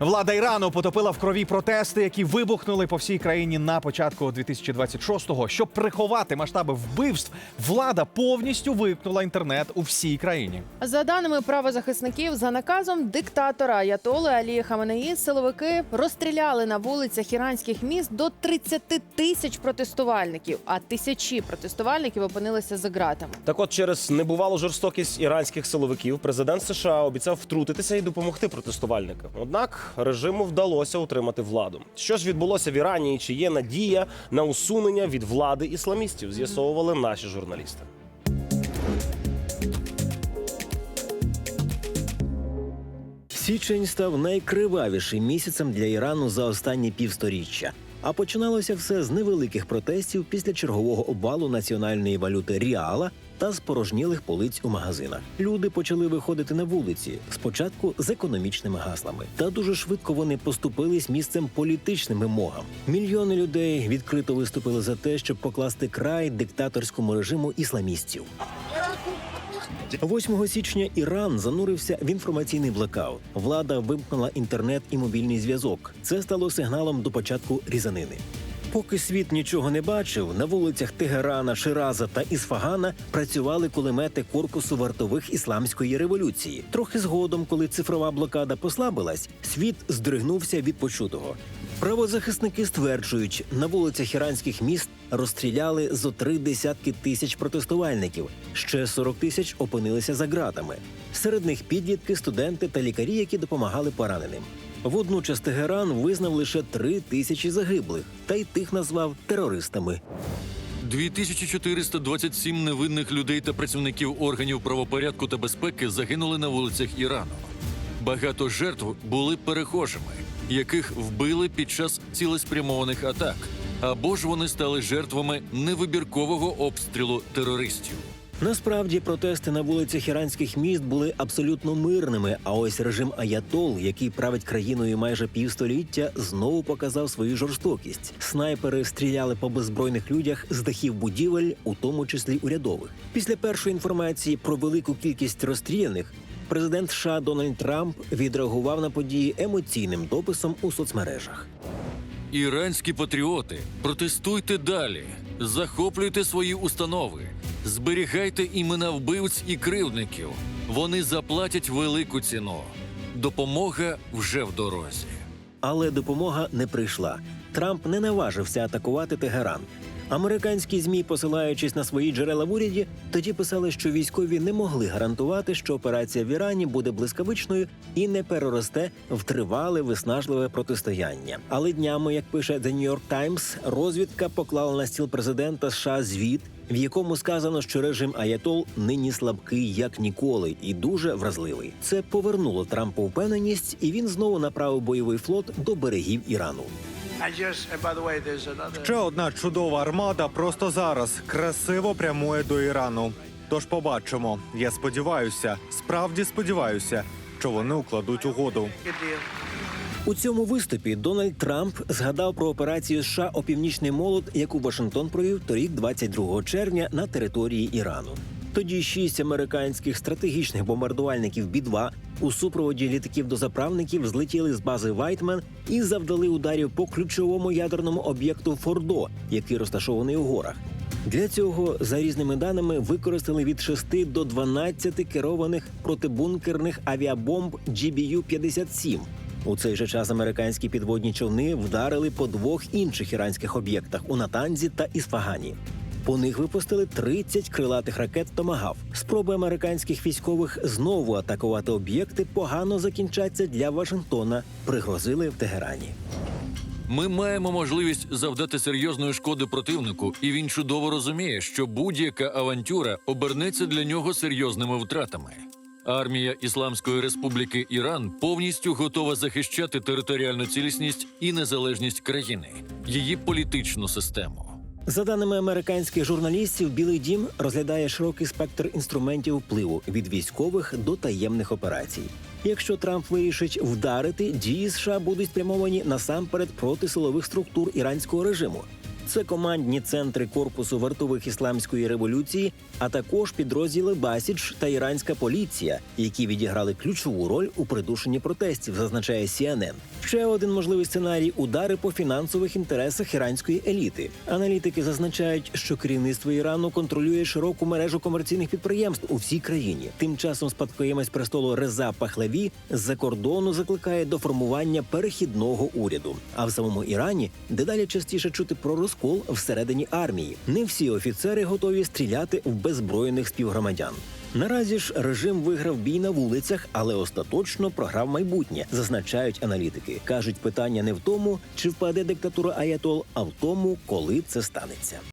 Влада Ірану потопила в крові протести, які вибухнули по всій країні на початку 2026-го. Щоб приховати масштаби вбивств, влада повністю вимкнула інтернет у всій країні. За даними правозахисників, за наказом диктатора Аятоли Алії Хаменеї, силовики розстріляли на вулицях іранських міст до 30 тисяч протестувальників, а тисячі протестувальників опинилися за ґратами. Так от, через небувалу жорстокість іранських силовиків, президент США обіцяв втрутитися і допомогти протестувальникам. Однак режиму вдалося утримати владу. Що ж відбулося в Ірані і чи є надія на усунення від влади ісламістів? З'ясовували наші журналісти. Січень став найкривавішим місяцем для Ірану за останні півсторіччя. А починалося все з невеликих протестів після чергового обвалу національної валюти Ріала та спорожнілих полиць у магазинах. Люди почали виходити на вулиці спочатку з економічними гаслами, та дуже швидко вони поступились місцем політичним вимогам. Мільйони людей відкрито виступили за те, щоб покласти край диктаторському режиму ісламістів. 8 січня Іран занурився в інформаційний блекаут. Влада вимкнула інтернет і мобільний зв'язок. Це стало сигналом до початку різанини. Поки світ нічого не бачив, на вулицях Тегерана, Шираза та Ісфагана працювали кулемети корпусу вартових ісламської революції. Трохи згодом, коли цифрова блокада послабилась, світ здригнувся від почутого. Правозахисники стверджують, на вулицях іранських міст розстріляли зо три десятки тисяч протестувальників. Ще 40 тисяч опинилися за ґратами. Серед них підлітки, студенти та лікарі, які допомагали пораненим. Водночас Тегеран визнав лише три тисячі загиблих, та й тих назвав терористами. 2427 невинних людей та працівників органів правопорядку та безпеки загинули на вулицях Ірану. Багато жертв були перехожими, яких вбили під час цілеспрямованих атак, або ж вони стали жертвами невибіркового обстрілу терористів. Насправді протести на вулицях іранських міст були абсолютно мирними. А ось режим Аятол, який править країною майже півстоліття, знову показав свою жорстокість. Снайпери стріляли по беззбройних людях з дахів будівель, у тому числі урядових. Після першої інформації про велику кількість розстріляних. Президент США Дональд Трамп відреагував на події емоційним дописом у соцмережах. Іранські патріоти, протестуйте далі, захоплюйте свої установи, зберігайте імена вбивць і кривдників. Вони заплатять велику ціну. Допомога вже в дорозі. Але допомога не прийшла. Трамп не наважився атакувати Тегеран. Американські змі, посилаючись на свої джерела в уряді, тоді писали, що військові не могли гарантувати, що операція в Ірані буде блискавичною і не переросте в тривале виснажливе протистояння. Але днями, як пише The New York Times, розвідка поклала на стіл президента США звіт, в якому сказано, що режим Аятол нині слабкий як ніколи і дуже вразливий. Це повернуло Трампу впевненість, і він знову направив бойовий флот до берегів Ірану. Ще одна чудова армада просто зараз красиво прямує до Ірану. Тож побачимо. Я сподіваюся, справді сподіваюся, що вони укладуть угоду. У цьому виступі Дональд Трамп згадав про операцію США о північний молот, яку Вашингтон провів торік, 22 червня, на території Ірану. Тоді шість американських стратегічних бомбардувальників Бі-2 у супроводі літаків дозаправників злетіли з бази Вайтмен і завдали ударів по ключовому ядерному об'єкту Фордо, який розташований у горах. Для цього, за різними даними, використали від 6 до 12 керованих протибункерних авіабомб GBU-57. У цей же час американські підводні човни вдарили по двох інших іранських об'єктах у Натанзі та Ісфагані. По них випустили 30 крилатих ракет «Томагав». Спроби американських військових знову атакувати об'єкти погано закінчаться для Вашингтона. Пригрозили в Тегерані. Ми маємо можливість завдати серйозної шкоди противнику, і він чудово розуміє, що будь-яка авантюра обернеться для нього серйозними втратами. Армія Ісламської Республіки Іран повністю готова захищати територіальну цілісність і незалежність країни, її політичну систему. За даними американських журналістів, Білий Дім розглядає широкий спектр інструментів впливу від військових до таємних операцій. Якщо Трамп вирішить вдарити, дії США будуть спрямовані насамперед проти силових структур іранського режиму. Це командні центри корпусу вартових ісламської революції, а також підрозділи Басідж та іранська поліція, які відіграли ключову роль у придушенні протестів, зазначає CNN. Ще один можливий сценарій удари по фінансових інтересах іранської еліти. Аналітики зазначають, що керівництво Ірану контролює широку мережу комерційних підприємств у всій країні. Тим часом спадкоємець престолу Реза Пахлеві з-за кордону закликає до формування перехідного уряду. А в самому Ірані дедалі частіше чути про розкол всередині армії. Не всі офіцери готові стріляти в беззброєних співгромадян. Наразі ж режим виграв бій на вулицях, але остаточно програв майбутнє, зазначають аналітики. кажуть, питання не в тому, чи впаде диктатура Аятол, а в тому, коли це станеться.